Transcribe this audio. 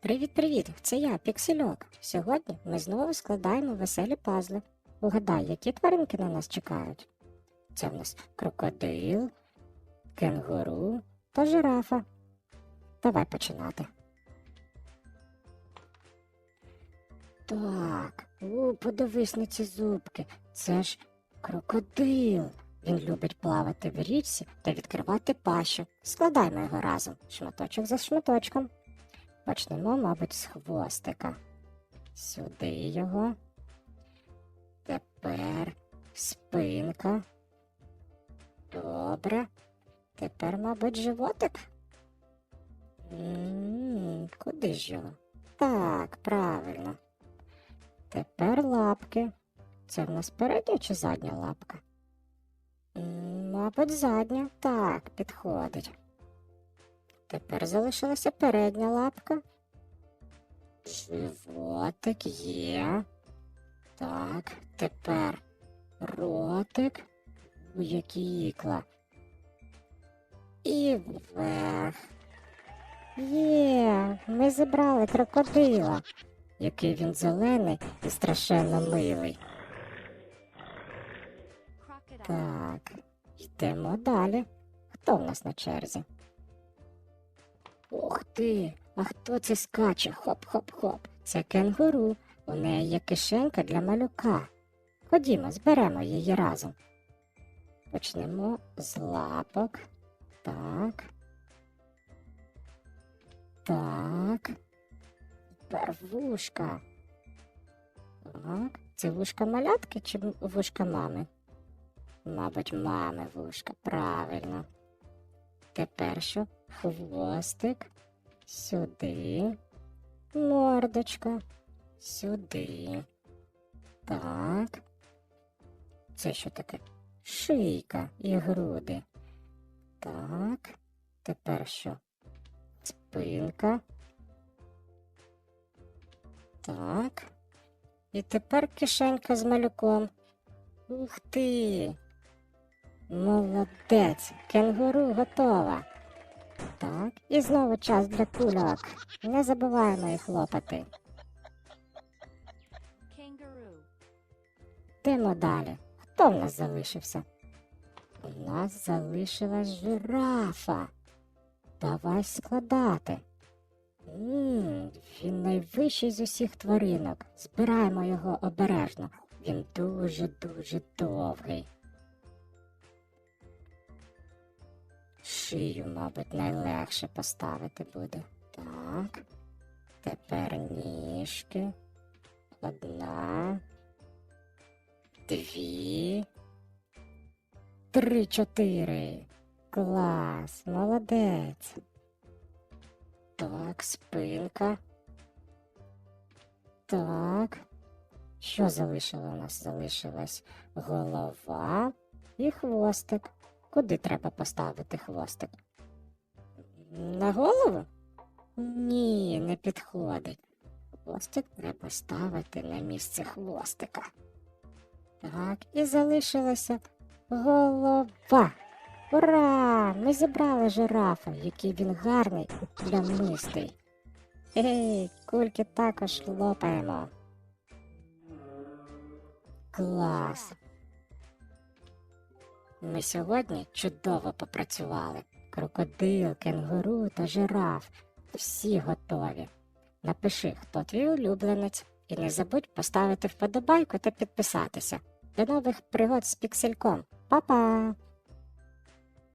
Привіт-привіт! Це я, Піксельок. Сьогодні ми знову складаємо веселі пазли. Угадай, які тваринки на нас чекають. Це в нас крокодил, кенгуру та жирафа. Давай починати. Так, у, подивись на ці зубки. Це ж крокодил. Він любить плавати в річці та відкривати пащу. Складаймо його разом, шматочок за шматочком. Почнемо, мабуть, з хвостика. Сюди його. Тепер спинка. Добре. Тепер, мабуть, животик. М, Куди ж його? Так, правильно. Тепер лапки. Це в нас передня чи задня лапка? М, Мабуть, задня. Так, підходить. Тепер залишилася передня лапка. Животик є. Так, тепер ротик. У які ікла. І вверх. Є, ми зібрали крокодила, який він зелений і страшенно милий. Так, йдемо далі. Хто в нас на черзі? Ух ти! А хто це скаче? Хоп-хоп-хоп. Це кенгуру. У неї є кишенька для малюка. Ходімо, зберемо її разом. Почнемо з лапок. Так. Так. Тепер вушка. Так. Це вушка малятки чи вушка мами? Мабуть, мами вушка, правильно. Тепер що? Хвостик. Сюди. Мордочка. Сюди. Так. Це що таке? Шийка і груди. Так. Тепер що? Спинка. Так. І тепер кишенька з малюком. Ух ти! Молодець, кенгуру готова. Так, і знову час для кульок. Не забуваємо їх лопати. Йдемо далі. Хто в нас залишився? У нас залишилась жирафа. Давай складати. Ммм, він найвищий з усіх тваринок. Збираємо його обережно. Він дуже-дуже довгий. Шию, мабуть, найлегше поставити буде. Так. Тепер ніжки. Одна. Дві. Три, чотири. Клас, молодець. Так, спинка. Так. Що залишило у нас? Залишилась голова і хвостик. Куди треба поставити хвостик? На голову? Ні, не підходить. Хвостик треба ставити на місце хвостика. Так, і залишилася голова. Ура! Ми зібрали жирафа, який він гарний і плямистий. Ей, кульки також лопаємо. Клас. Ми сьогодні чудово попрацювали. Крокодил, кенгуру та жираф. Всі готові. Напиши, хто твій улюбленець, і не забудь поставити вподобайку та підписатися. До нових пригод з піксельком. Па-па!